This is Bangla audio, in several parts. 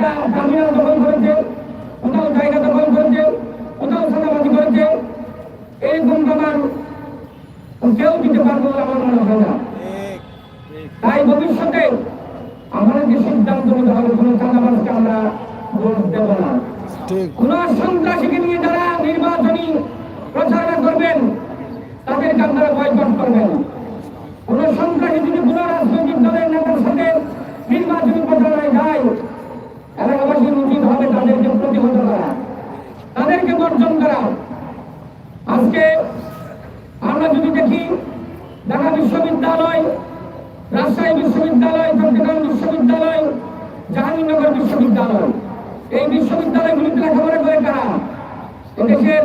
টার্মিনাল দখল করেছে কোথাও জায়গা দখল করেছে কোথাও সাদাবাজি করেছে এরকম প্রমাণ কেউ দিতে পারবে আমার মনে হয় না। তাই ভবিষ্যতে আমাদের যে সিদ্ধান্ত নিতে হবে কোনো চাঁদাবাজকে আমরা ভোট দেব না। কোন সন্ত্রাসীকে নিয়ে যারা নির্বাচনী প্রচারণা করবেন তাদেরকে আপনারা বয়কট করবেন। কোন সন্ত্রাসী যদি কোন রাজনৈতিক দলের নেতার সাথে নির্বাচনী প্রচারণায় যায় এলাকাবাসীর উচিত হবে তাদেরকে প্রতিহত করা তাদেরকে বর্জন করা আজকে আমরা যদি দেখি ঢাকা বিশ্ববিদ্যালয়, রাজশাহী বিশ্ববিদ্যালয়, চট্টগ্রাম বিশ্ববিদ্যালয়, জাহাঙ্গীরনগর বিশ্ববিদ্যালয়। এই বিশ্ববিদ্যালয়গুলিতে লেখাপড়া করে কারা? এদেশের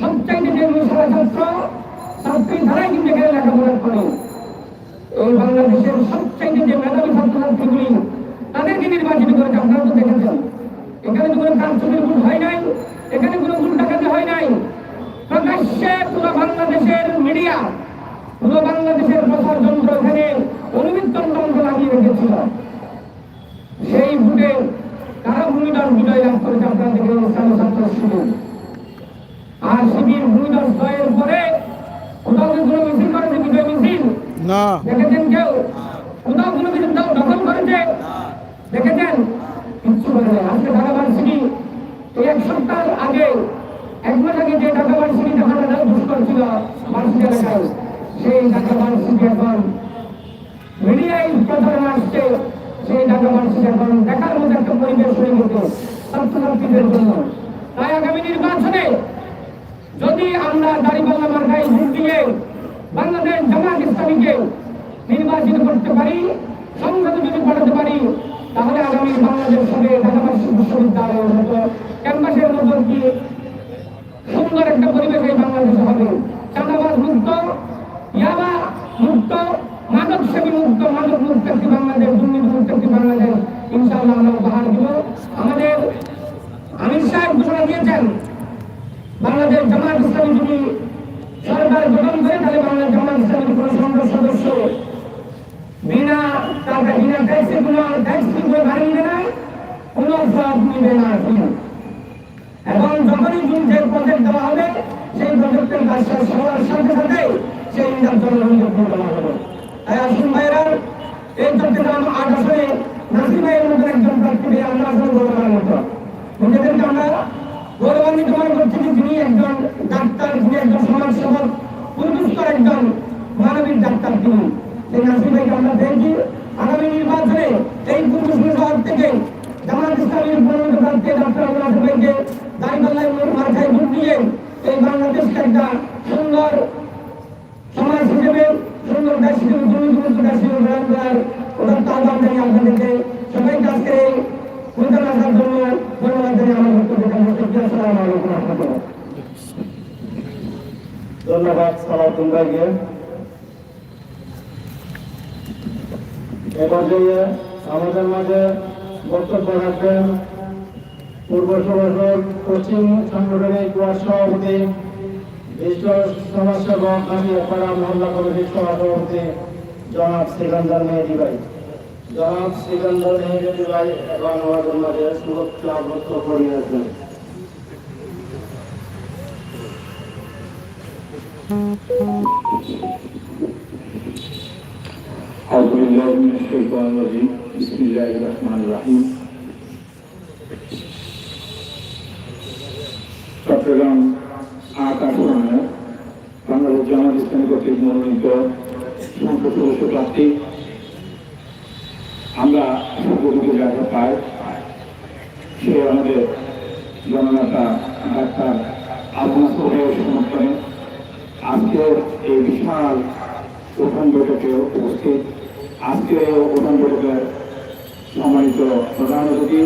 সবচাইতে যে মেশালা ছাত্র ছাত্রী ধারাই কিন্তু এখানে লেখাপড়া করে। এই বাংলাদেশের সবচাইতে যে মেধাবী ছাত্রছাত্রীগুলি, তাদেরকে নির্বাচিত করেছে, আপনারা তো দেখেছেন। এখানে তো কোনো ভুল হয় নাই এখানে কোনো ভুল ডাকাতি হয় নাই প্রকাশ্যে পুরো বাংলাদেশের মিডিয়া পুরো বাংলাদেশের প্রচার যন্ত্র এখানে অনুবিত্তন যন্ত্র লাগিয়ে রেখেছিল। সেই ভোটে কারা ভূমিদার বিজয় লাভ করেছে আপনারা দেখে ইসলামী ছাত্র শিবির আর শিবির ভূমিদার জয়ের পরে কোথাও কোনো মিছিল করেছে বিজয় মিছিল? না। দেখেছেন কেউ? কোথাও কোনো কিছু দখল করেছে? দেখেছেন? কিচ্ছু করে আজকে ঢাকা ভার্সিটি এই এক সপ্তাহ আগে এক মাস আগে যে ঢাকা ভার্সিটি দেখাটা দুষ্কর ছিল ভার্সিটি এলাকায়। সেই ঢাকা ভার্সিটি এখন মিডিয়ায় প্রচারণা আসছে সেই ঢাকা ভার্সিটি এখন দেখার মধ্যে একটা পরিবেশ হয়ে গেছে ছাত্রছাত্রীদের জন্য। তাই আগামী নির্বাচনে যদি আমরা দাঁড়িপাল্লা মার্কায় ভোট দিয়ে বাংলাদেশ জামাত ইসলামীকে নির্বাচিত করতে পারি, সংসদে যদি পাঠাতে পারি, তাহলে আগামী বাংলাদেশ হবে ঢাকাবাসী বিশ্ববিদ্যালয়ের মতো ক্যাম্পাসের মতো কি সুন্দর একটা পরিবেশ এই বাংলাদেশে হবে। চাঁদাবাজ মুক্ত ইয়াবা মুক্ত মাদক সেবী মুক্ত মাদক মুক্ত একটি বাংলাদেশ দুর্নীতি মুক্ত একটি বাংলাদেশ ইনশাআল্লাহ আমরা উপহার দিব আমাদের আমির সাহেব ঘোষণা দিয়েছেন বাংলাদেশ জামাত ইসলামী যদি সরকার গঠন করে তাহলে বাংলাদেশ জামাত ইসলামীর কোন সংসদ সদস্য বিনা টাকা বিনা ট্যাক্সে কোন ট্যাক্স করে ভাড়া নিবে না সব নিবে না এবং একজন প্রার্থীকে আমরা একজন ডাক্তার তিনি একজন একজন মানবিক ডাক্তার তিনি। সেই নাসির ভাইকে আমরা দেখি আগামী নির্বাচনে এই পুরুষ শহর থেকে জামাত ইসলামের মনোনীত প্রার্থী ডক্টর আবুল হাসান ভাইকে দাঁড়িপাল্লায় মার্কায় ভোট দিয়ে এই বাংলাদেশকে একটা সুন্দর সমাজ হিসেবে, সুন্দর দেশ হিসেবে দুর্নীতিমুক্ত দেশ হিসেবে গ্রহণ করার ওটার তালবাম জানিয়ে আপনাদেরকে আজকে এই ভূমিকা রাখার জন্য ধন্যবাদ জানিয়ে আমার ধন্যবাদ সালাউদ্দিন ভাইকে। এ পর্যায়ে আমাদের মাঝে বক্তব্য রাখবেন পূর্ব সভাসদ পশ্চিম সাংগঠনিক ওয়ার্ড সভাপতি বিশিষ্ট সমাজসেবক আমি পাড়া মহল্লা কমিটির সভাপতি জনাব সিকান্দার মেহেদি ভাই জনাব সিকান্দার মেহেদি ভাই এবং আমাদের মাঝে সুরক্ষা বক্তব্য নিয়ে আসবেন أعوذ بالله من الشيطان الرجيم بسم الله الرحمن الرحيم চট্টগ্রাম আট বাংলাদেশ জামাত ইসলামী কর্তৃক মনোনীত সংসদ সদস্য প্রার্থী। আমরা সুযোগে জায়গা পাই, সে আমাদের জননেতা ডাক্তার আবুল সোহেল সমর্থনে আজকের এই বিশাল প্রথম বৈঠকে উপস্থিত, আজকে প্রথম বৈঠকের সম্মানিত প্রধান অতিথি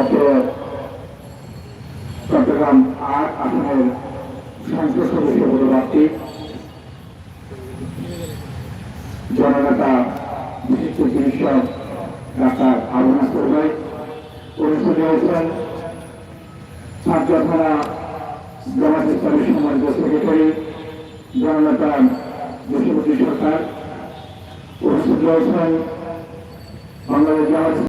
অত্র চট্টগ্রাম আট আসনের সংসদ সদস্য পদপ্রার্থী জননেতা, বিশিষ্ট চিকিৎসক ডাক্তার আবু নাসর ভাই পরিষদে হয়েছেন ছাত্র থানা জামাত ইসলামের সম্মানিত সেক্রেটারি, জননেতা বসুমতী সরকার উপস্থিত রয়েছেন বাংলাদেশ